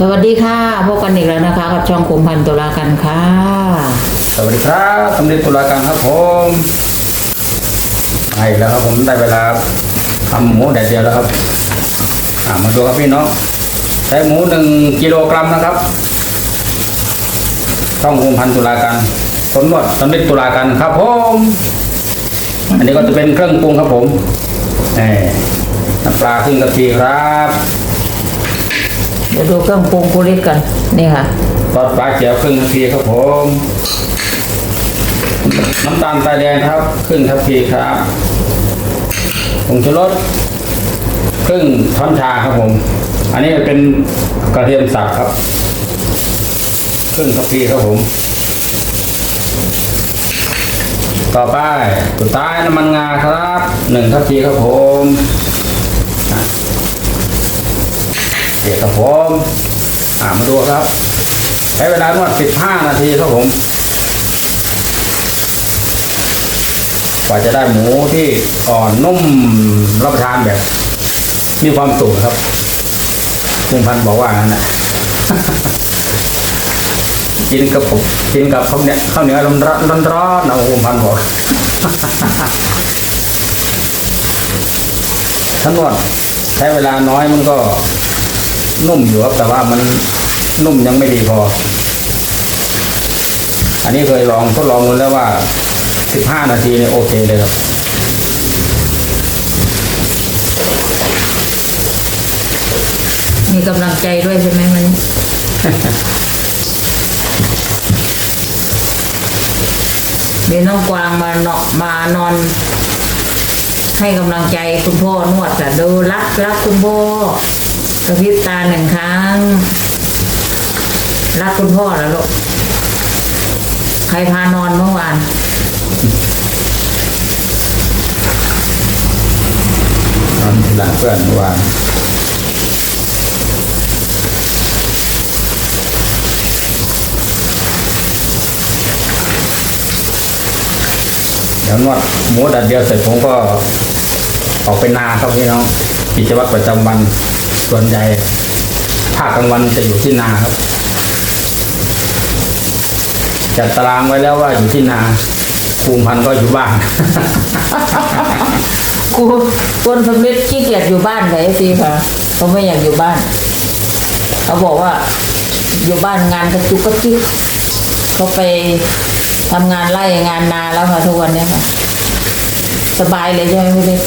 สวัสดีค่ะพบกันอีกแล้วนะคะ กับช่องคุมพันตุลากันค่ะ สวัสดีครับสำเร็จตุลาการครับผมมาอีกแล้วครับผมได้เวลาทำหมูแดดเดียวแล้วครับอ่ามาดูครับพี่น้องใช้หมูหนึ่งกิโลกรัมนะครับต้องคุมพันตุลาการผลหมดสำเร็จตุลาการครับผมอันนี้ก็จะเป็นเครื่องปรุงครับผมเอ่น้ำปลาครึ่งกะทิครับ เดี๋ยวดูเครื่องปรุงกุลิศกันนี่ค่ะซอสปลาเขียวครึ่งทัพพีครับผมน้ำตาลทราแดงครับครึ่งทัพพีครับผงชูรสครึ่งช้อนชาครับผม อันนี้เป็นกระเทียมสับครับ ครึ่งทัพพีครับผม ต่อไปสุดท้ายน้ำมันงาครับหนึ่งทัพพีครับผมอะ เดี๋ยวครับผมอ่ามาดูครับ ใช้เวลานวด 15 นาทีครับผมกว่าจะได้หมูที่อ่อนนุ่มรับประทานแบบ มีความสุขครับคุณพันบอกว่างั้นนะกินกับผมกินกับข้าวเหนียวข้าวเหนียวร้อนร้อนร้อนนะคุณพันบอกทั้งนวดใช้เวลาน้อยมันก็ นุ่มอยู่ครับแต่ว่ามันนุ่มยังไม่ดีพอ อันนี้เคยลองทดลองดูแล้วว่า 15 นาทีเนี่ยโอเคเลยครับมีกำลังใจด้วยใช่ไหมมันมีน้องกวางมาเนาะมานอน ให้กำลังใจคุณพ่อนวดค่ะดูรักรักคุณพ่อ กระพริบตาหนึ่งครั้ง รักคุณพ่อแล้วลูก ใครพานอนเมื่อวาน นอนหลังเพื่อนเมื่อวานเดี๋ยวนวดหมูดัดเดียวเสร็จผมก็ออกไปนาครับพี่น้องกิจวัตรประจำวัน ส่วนใหญ่ภาคกลางวันจะอยู่ที่นาครับ จัดตารางไว้แล้วว่าอยู่ที่นาภูมิพันธุ์ก็อยู่บ้าน กูคนสำลิดขี้เกียจอยู่บ้านไหนสิค่ะเขาไม่อยากอยู่บ้าน เขาบอกว่า อยู่บ้านงานกระจุกกระจิกเขาไปทำงานไล่งานนาแล้วค่ะทุกวันเนี้ยค่ะ สบายเลยใช่ไหมพี่เล็ก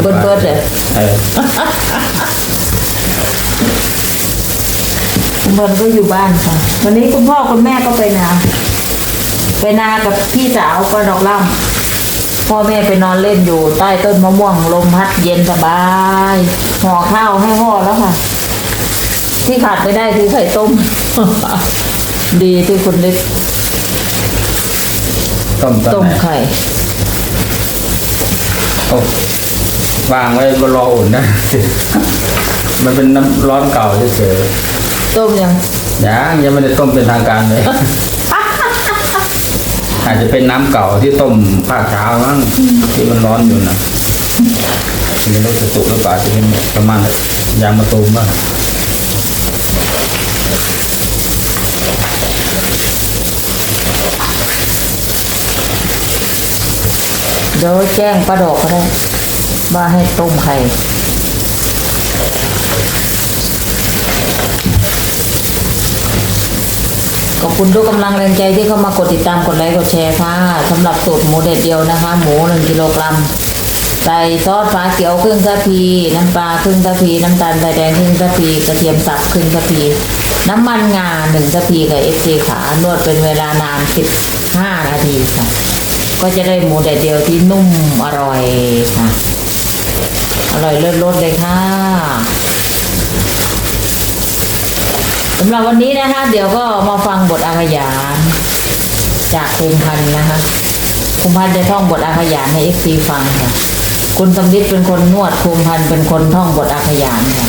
เบิดเบิดเลย บอลก็อยู่บ้านค่ะ วันนี้คุณพ่อคุณแม่ก็ไปนา ไปนากับพี่สาวก็ดอกล่ำพ่อแม่ไปนอนเล่นอยู่ใต้ต้นมะม่วงลมพัดเย็นสบายห่อข้าวให้พ่อแล้วค่ะ ที่ขาดไม่ได้คือไข่ต้ม ดีที่คุณเล็กต้มต้ต้มมไข่โอ้วางไว้บนรออุ่นนะ มันเป็นน้ำร้อนเก่าเฉย ต้มยังๆยังยังไม่ได้ต้มเป็นทางการเลย อาจจะเป็นน้ำเก่าที่ต้มภาคเช้ามั้งที่มันร้อนอยู่นะไม่รู้จะสุกหรือเปล่าจะเป็นประมาณยางมะตูมบ้างเดี๋ยวแจ้งป้าดอกก็ได้ ว่าให้ต้มไข่ ขอบคุณทุกกำลังแรงใจที่เข้ามากดติดตามกดไลค์กดแชร์ค่ะสำหรับสูตรหมูเด็ดเดียวนะคะ หมูหนึ่งกิโลกรัมใส่ซอสฟ้าเขียวครึ่งทัพพีน้ำปลาครึ่งทัพพีน้ำตาลทรายแดงครึ่งทัพพีกระเทียมสับครึ่งทัพพีน้ำมันงาหนึ่งทัพพีกับเอฟซีขานวดเป็นเวลานานสิบห้านาทีค่ะ ก็จะได้หมูแดดเดียวที่นุ่มอร่อยค่ะ อร่อยเลิศรสเลยค่ะ สำหรับวันนี้นะคะ เดี๋ยวก็มาฟังบทอาขยานจากคุมพันธ์นะคะคุมพันธ์จะท่องบทอาขยานให้เอฟซีฟังค่ะ คุณสำลิดเป็นคนนวดคุมพันธ์เป็นคนท่องบทอาขยานค่ะ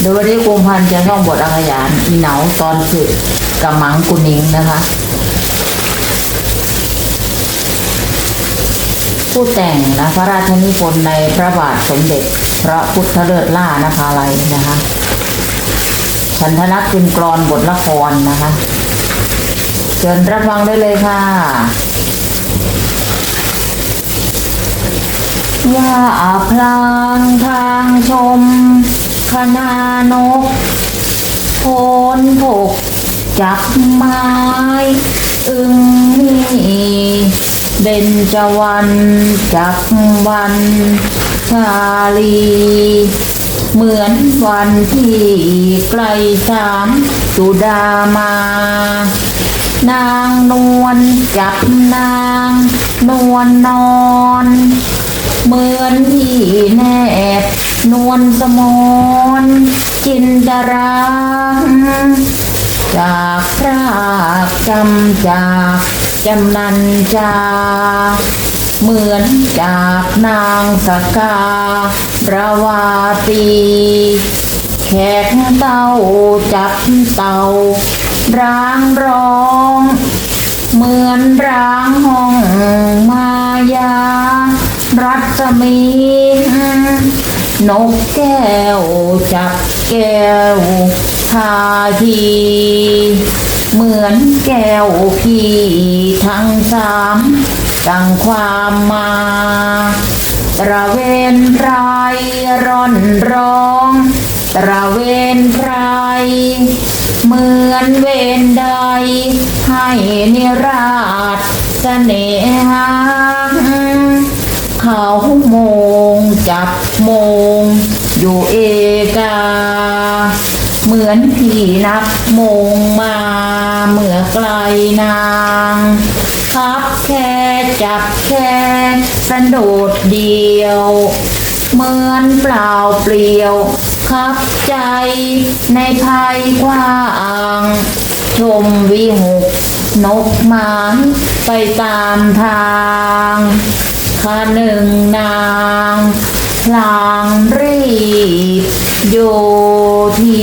โดยวันนี้กุมพันธ์จะท่องบทอาขยานอีเหนาตอนสึกกำมังกุนิงนะคะ ผู้แต่งนะพระราชนิพนธ์ในพระบาทสมเด็จ พระพุทธเลิศล่านภาลัยนะคะฉันทนักเป็นกรอนบทละครนะคะเชิญรับฟังได้เลยค่ะ ว่าพลางทางชม คณานกโพนผกจับไม้ อึงมีเด่นจวันจับวัน ชาลี เหมือนวันที่ไกลสามสุดามา นางนวลจับนาง นวลนอน เหมือนที่แนบ นวลสมนจินดาราจากพรากจำจากจำนันจา เหมือนจากนางสการาวาตีแขกเต้าจับเต่าร้างร้อง เหมือนร้างห้องมายา รัศมี นกแก้วจับแก้วทาที เหมือนแก้วพี่ทั้งสามตั้งความมาตระเวนไรร่อนร้องตระเวนไพรเหมือนเวนใด ให้นิราชเสน่หาเขาโมงจับโม อยู่เอกา เหมือนพี่นับโมงมาเหมือไกลนางครับแค่จับแค่สันโดดเดียว เหมือนเปล่าเปลี่ยว ครับใจในภัยกว้างชมวิหกนกหมานไปตามทางข้าหนึ่งนาง พลางรีบโยที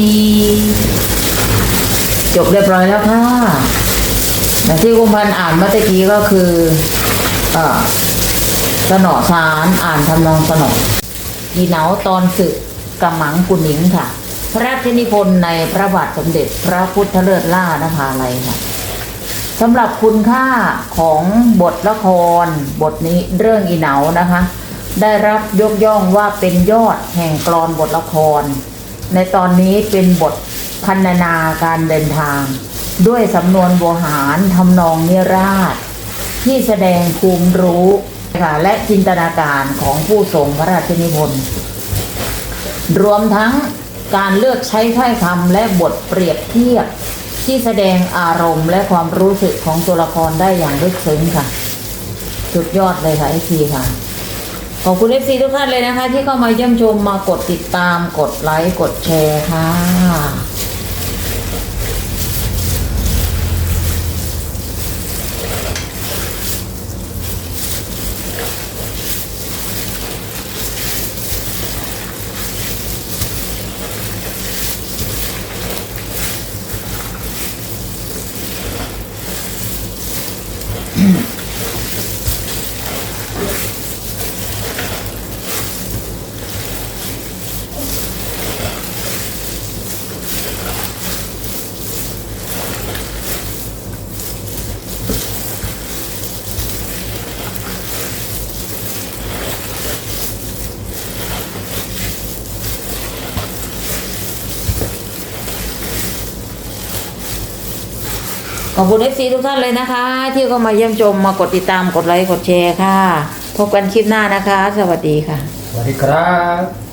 จบเรียบร้อยแล้วค่ะแต่ที่กุมพันธ์อ่านเมื่อกี้ก็คือเอ่อสนอสารอ่านทำนองสนออีเหนาตอนศึกกำมังกุนิงค่ะ พระราชนิพนธ์ในพระบาทสมเด็จพระพุทธเลิศล่านภาลัยค่ะสำหรับคุณค่าของบทละคร บทนี้เรื่องอีเหนานะคะ ได้รับยกย่องว่าเป็นยอดแห่งกรอนบทละคร ในตอนนี้เป็นบทพันนาการเดินทาง ด้วยสำนวนโบหารทำนองนิราช ที่แสดงภูมิรู้ค่ะและจินตนาการของผู้ทรงพระราชนิพนธ์รวมทั้งการเลือกใช้ถ้อยคำและบทเปรียบเทียบ ที่แสดงอารมณ์และความรู้สึกของตัวละครได้อย่างลึกซึ้งค่ะ สุดยอดเลยค่ะไอซีค่ะ ขอบคุณเอฟซีทุกท่านเลยนะคะ ที่เข้ามาเยี่ยมชมมากดติดตามกดไลค์กดแชร์ค่ะ ขอบคุณเอฟซีทุกท่านเลยนะคะ ที่เข้ามาเยี่ยมชมมากดติดตามกดไลค์กดแชร์ค่ะ พบกันคลิปหน้านะคะ สวัสดีค่ะ สวัสดีครับ